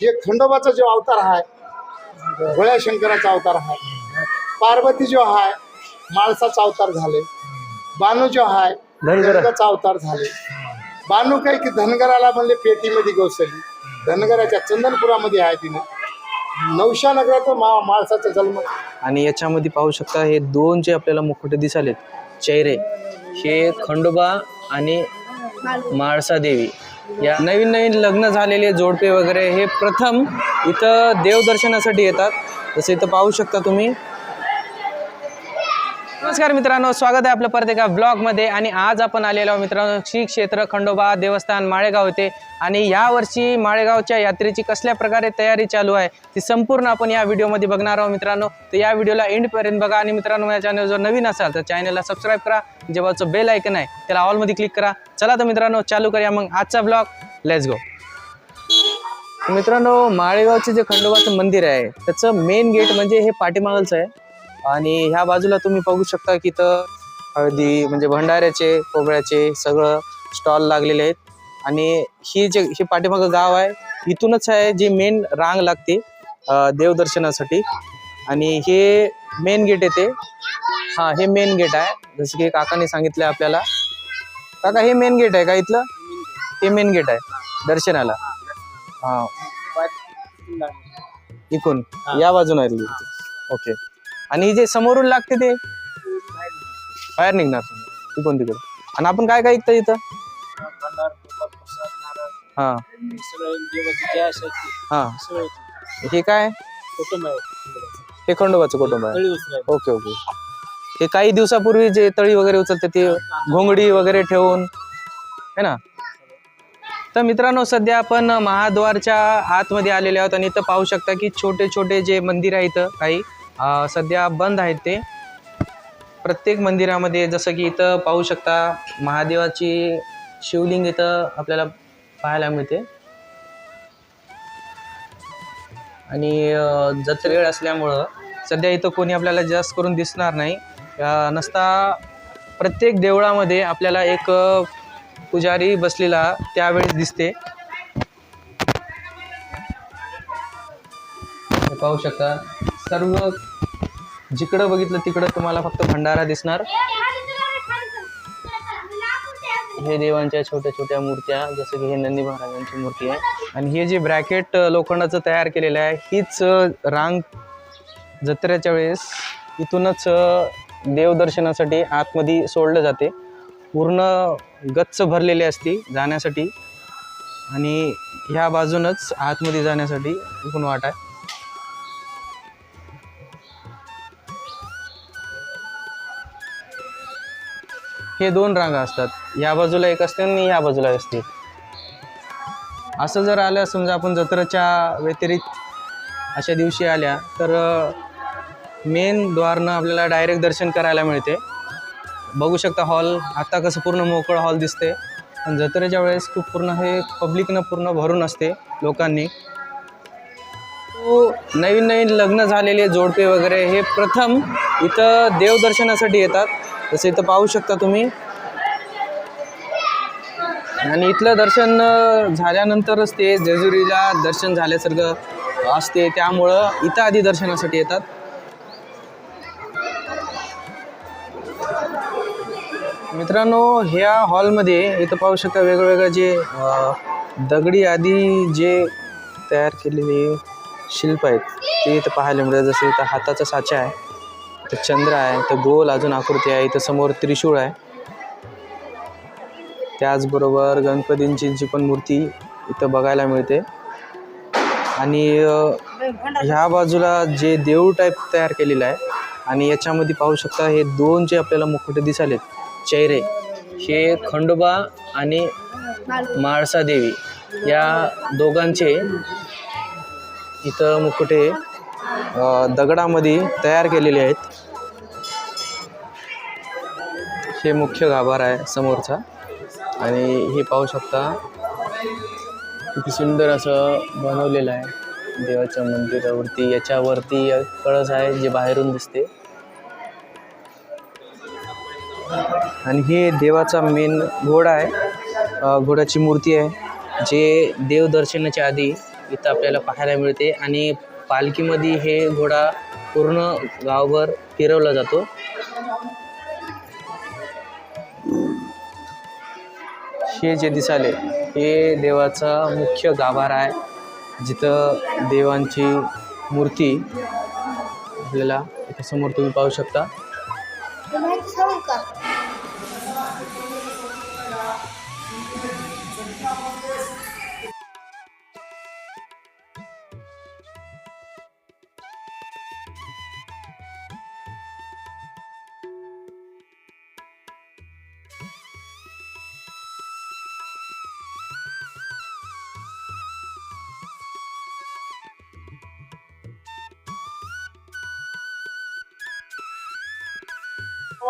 जे खंडोबाचा जो अवतार आहे भोळ्या शंकराचा अवतार आहे पार्वती जो आहे माणसाचा अवतार झाले बानू जो आहे धनगर. धनगराचा अवतार झाले. बानू काय की धनगराला म्हणले पेटीमध्ये गोसली. धनगराच्या चंदनपुरामध्ये आहे तिने. नवशा नगराचा मा माणसाचा जन्म. आणि याच्यामध्ये पाहू शकता हे दोन जे आपल्याला मुकुटे दिसालेत चेहरे हे खंडोबा आणि माळसा देवी. या नवीन नवीन लग्न झालेले जोडपे वगैरे हे प्रथम इथं देवदर्शनासाठी येतात. जसं इथं पाहू शकता तुम्ही नमस्कार मित्रांनो स्वागत आहे आपलं परत एका ब्लॉगमध्ये आणि आज आपण आलेलो आहोत मित्रांनो श्री क्षेत्र खंडोबा देवस्थान माळेगाव येथे. आणि यावर्षी माळेगावच्या यात्रेची कसल्या प्रकारे तयारी चालू आहे ती संपूर्ण आपण या व्हिडिओमध्ये बघणार आहोत मित्रांनो. तर या व्हिडिओला एंडपर्यंत बघा. आणि मित्रांनो या चॅनल जर नवीन असाल तर चॅनलला सबस्क्राईब करा. जेव्हाचं बेल ऐकन आहे त्याला ऑलमध्ये क्लिक करा. चला तर मित्रांनो चालू करूया मग आजचा ब्लॉग लेट्स गो मित्रांनो माळेगावचे जे खंडोबाचं मंदिर आहे त्याचं मेन गेट म्हणजे हे पाठीमागलचं आहे. आणि ह्या बाजूला तुम्ही बघू शकता की इथं हळदी म्हणजे भंडाऱ्याचे खोबऱ्याचे सगळं स्टॉल लागलेले आहेत. आणि ही जे हे पाठीमागं गाव आहे इथूनच आहे जी मेन रांग लागते देवदर्शनासाठी. आणि हे मेन गेट येते. हां हे मेन गेट आहे. जसं की काकाने सांगितलं आपल्याला. काका हे मेन गेट आहे का इथलं? हे मेन गेट आहे दर्शनाला. हां. इकून या बाजून आहे ओके. आणि जे समोरून लागते ते? बाहेर निघणार तिकडून. तिकडे आणि आपण काय काय ऐकतं इथं? हा. हा. हे काय? हे खंडोबाचं कुटुंब आहे. Okay okay. हे काही दिवसापूर्वी जे तळी वगैरे उचलते ते घोंगडी वगैरे ठेवून है ना? तर मित्रांनो सध्या आपण महाद्वारच्या आतमध्ये आलेले आहोत आणि इथं पाहू शकता की छोटे छोटे जे मंदिर आहे इथं काही सध्या बंद आहेत ते. प्रत्येक मंदिरामध्ये जसं की इथं पाहू शकता महादेवाची शिवलिंग इथं आपल्याला पाहायला मिळते. आणि जत्रेळ असल्यामुळं सध्या इथं कोणी आपल्याला जास्त करून दिसणार नाही. नसता प्रत्येक देवळामध्ये आपल्याला एक पुजारी बसलेला त्यावेळेस दिसते. पाहू शकता सर्व जिकडं बघितलं तिकडं तुम्हाला फक्त भंडारा दिसणार. हे देवांच्या छोट्या छोट्या मूर्त्या जसं की हे नंदी महाराजांची मूर्ती आहे. आणि हे जे ब्रॅकेट लोखंडाचं तयार केलेलं आहे हीच रांग जत्रेच्या वेळेस इथूनच देवदर्शनासाठी आतमध्ये सोडलं जाते. पूर्ण गच्च भरलेली असते जाण्यासाठी. आणि ह्या बाजूनच आतमध्ये जाण्यासाठी इकडून वाट आहे. हे दोन रांगा असतात. या बाजूला एक असते आणि या बाजूला असते. असं जर आलं समजा आपण जत्रेच्या व्यतिरिक्त अशा दिवशी आल्या तर मेन द्वारनं आपल्याला डायरेक्ट दर्शन करायला मिळते. बघू शकता हॉल आत्ता कसं पूर्ण मोकळं हॉल दिसते पण जत्रेच्या वेळेस खूप पूर्ण हे पब्लिकनं पूर्ण भरून असते लोकांनी. नवीन नवीन लग्न झालेले जोडपे वगैरे हे प्रथम इथं देवदर्शनासाठी येतात. जसं इथं पाहू शकता तुम्ही. आणि इथलं दर्शन झाल्यानंतरच ते जेजुरीला दर्शन झाल्यासारखं असते. त्यामुळं इथं आधी दर्शनासाठी येतात. मित्रांनो ह्या हॉलमध्ये इथं पाहू शकता वेगवेगळं जे दगडी आधी जे तयार केलेले शिल्प आहेत ते इथं पाहायला मिळतात. जसं इथं हाताचा साचा आहे. तर चंद्र आहे तर गोल अजून आकृती आहे इथं समोर त्रिशूळ आहे. त्याचबरोबर गणपतींची जी पण मूर्ती इथं बघायला मिळते. आणि ह्या बाजूला जे देऊळ टाईप तयार केलेलं आहे आणि याच्यामध्ये पाहू शकता हे दोन जे आपल्याला मुकुटे दिसालेत चेहरे हे खंडोबा आणि माळसादेवी या दोघांचे इथं मुकुटे दगडामध्ये तयार केलेले आहेत. हे मुख्य गाभार आहे समोरचा. आणि हे पाहू शकता किती सुंदर असं बनवलेलं आहे. देवाच्या मंदिरावरती याच्यावरती कळस आहे जे बाहेरून दिसते. आणि हे देवाचा मेन घोडा आहे. घोड्याची मूर्ती आहे जे देवदर्शनाच्या आधी इथं आपल्याला पाहायला मिळते. आणि पालखीमध्ये हे घोडा पूर्ण गावभर फिरवला जातो. हे जे दिसाले हे देवाचा मुख्य गाभारा आहे. जिथं देवांची मूर्ती आपल्याला समोर तुम्ही पाहू शकता.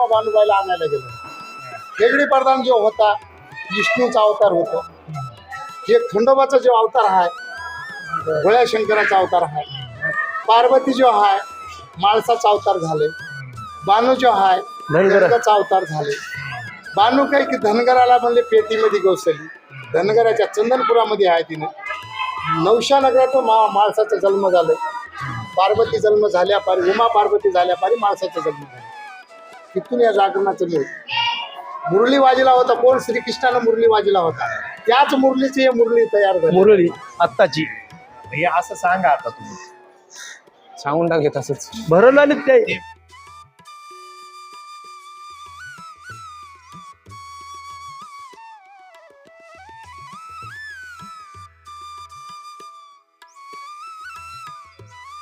माहिती सांगू का तेव्हा बानुबाईला आणायला गेलो. वेगळी प्रधान जो होता विष्णूचा अवतार होतो. एक खंडोबाचा जो अवतार आहे भोळ्या शंकराचा अवतार आहे पार्वती जो आहे माळसाचा अवतार झाले. बानू जो आहे धनगरा. धनगराचा अवतार झाले. बानू काही की धनगराला म्हणले पेटीमध्ये गोसली. धनगराच्या चंदनपुरामध्ये आहे तिने. नवशा नगरात मा माळसाचा जन्म झाले. पार्वती जन्म झाल्या पारी उमा पार्वती झाल्या पारी माळसाचा जन्म झाला. तिथून या जागरणाचं मूळ मुरली वाजीला होता कोण? श्रीकृष्णानं मुरली वाजीला होता. त्याच मुरलीची हे मुरली तयार झाली. मुरळी आत्ताची. हे असं सांगा आता तुम्ही. सांगून टाकले तसंच. भरवलं आलीत काय